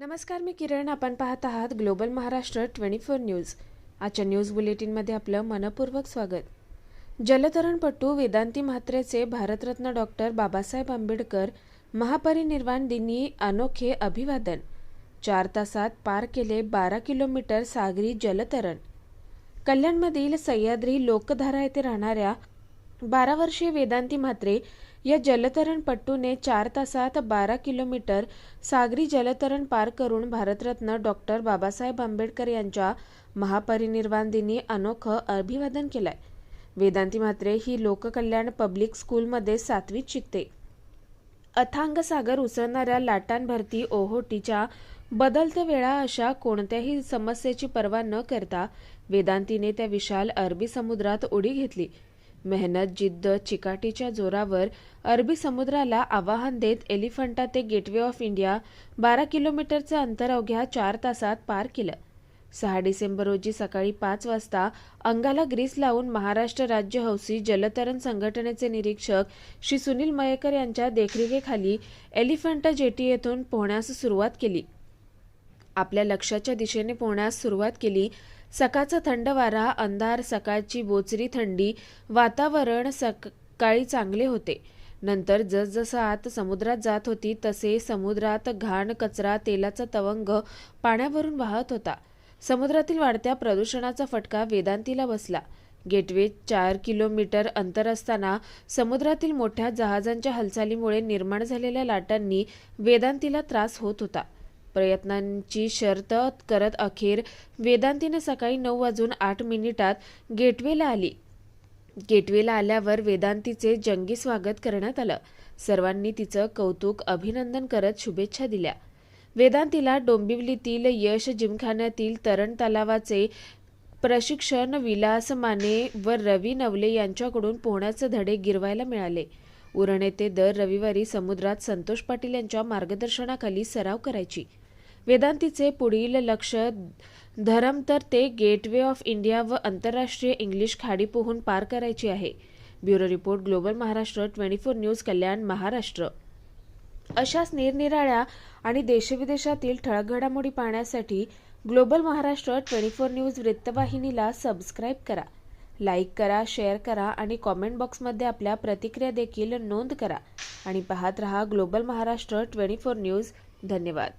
नमस्कार मी किरण. आपण पाहत आहात global Maharashtra twenty four news. आजच्या न्यूज बुलेटिनमध्ये आपलं मनपूर्वक स्वागत. जलतरणपटू वेदांती म्हात्रेचे भारतरत्न डॉक्टर बाबासाहेब आंबेडकर महापरिनिर्वाण दिनी अनोखे अभिवादन. चार तासात पार केले बारा किलोमीटर सागरी जलतरण. कल्याणमधील सह्याद्री लोकधारा येथे राहणाऱ्या बारा वर्षीय वेदांती म्हात्रे या जलतरणपट्टूने चार तासात बारा किलोमीटर सागरी जलतरण पार करून भारतरत्न डॉक्टर बाबासाहेब आंबेडकर यांच्या महापरिनिर्वाण दिनी अनोखं अभिवादन केलंय. वेदांती म्हात्रे ही लोककल्याण पब्लिक स्कूलमध्ये सातवीत शिकते. अथांग सागर उसळणाऱ्या लाटांभरती ओहोटीच्या बदलत्या वेळा अशा कोणत्याही समस्येची पर्वा न करता वेदांतीने त्या विशाल अरबी समुद्रात उडी घेतली. मेहनत जिद्द चिकाटीच्या जोरावर अरबी समुद्राला आवाहन देत एलिफंटा ते गेटवे ऑफ इंडिया बारा किलोमीटरचं अंतर अवघ्या चार तासात पार केलं. सहा डिसेंबर रोजी सकाळी पाच वाजता अंगाला ग्रीस लावून महाराष्ट्र राज्य हौसी जलतरण संघटनेचे निरीक्षक श्री सुनील मयेकर यांच्या देखरेखीखाली एलिफंटा जेटी येथून पोहण्यास सुरुवात केली. आपल्या लक्ष्याच्या दिशेने पोहण्यास सुरुवात केली. सकाळचा थंड वारा अंधार सकाळची बोचरी थंडी वातावरण सकाळी चांगले होते. नंतर जसजसं आत समुद्रात जात होती तसे समुद्रात घाण कचरा तेलाचा तवंग पाण्यावरून वाहत होता. समुद्रातील वाढत्या प्रदूषणाचा फटका वेदांतीला बसला. गेटवे चार किलोमीटर अंतर असताना समुद्रातील मोठ्या जहाजांच्या हालचालीमुळे निर्माण झालेल्या लाटांनी वेदांतीला त्रास होत होता. प्रयत्नांची शर्त करत अखेर वेदांतीने सकाळी नऊ वाजून आठ मिनिटात गेटवेला आली. गेटवेला आल्यावर वेदांतीचे जंगी स्वागत करण्यात आलं. सर्वांनी तिचं कौतुक अभिनंदन करत शुभेच्छा दिल्या. वेदांतीला डोंबिवलीतील यश जिमखान्यातील तरण तलावाचे प्रशिक्षण विलास माने व रवी नवले यांच्याकडून पोहण्याचे धडे गिरवायला मिळाले. उरण येथे दर रविवारी समुद्रात संतोष पाटील यांच्या मार्गदर्शनाखाली सराव करायची. वेदांतीचे पुढील लक्ष धरम तर ते गेटवे ऑफ इंडिया व आंतरराष्ट्रीय इंग्लिश खाडी पोहून पार करायची आहे. Bureau report global Maharashtra twenty four news Kalyan Maharashtra. अशाच निरनिराळ्या आणि देशविदेशातील ठळक घडामोडी पाहण्यासाठी global Maharashtra twenty four news वृत्तवाहिनीला सबस्क्राईब करा. लाईक करा शेअर करा आणि कॉमेंट बॉक्समध्ये आपल्या प्रतिक्रिया देखील नोंद करा. आणि पाहत रहा global Maharashtra twenty four news. धन्यवाद.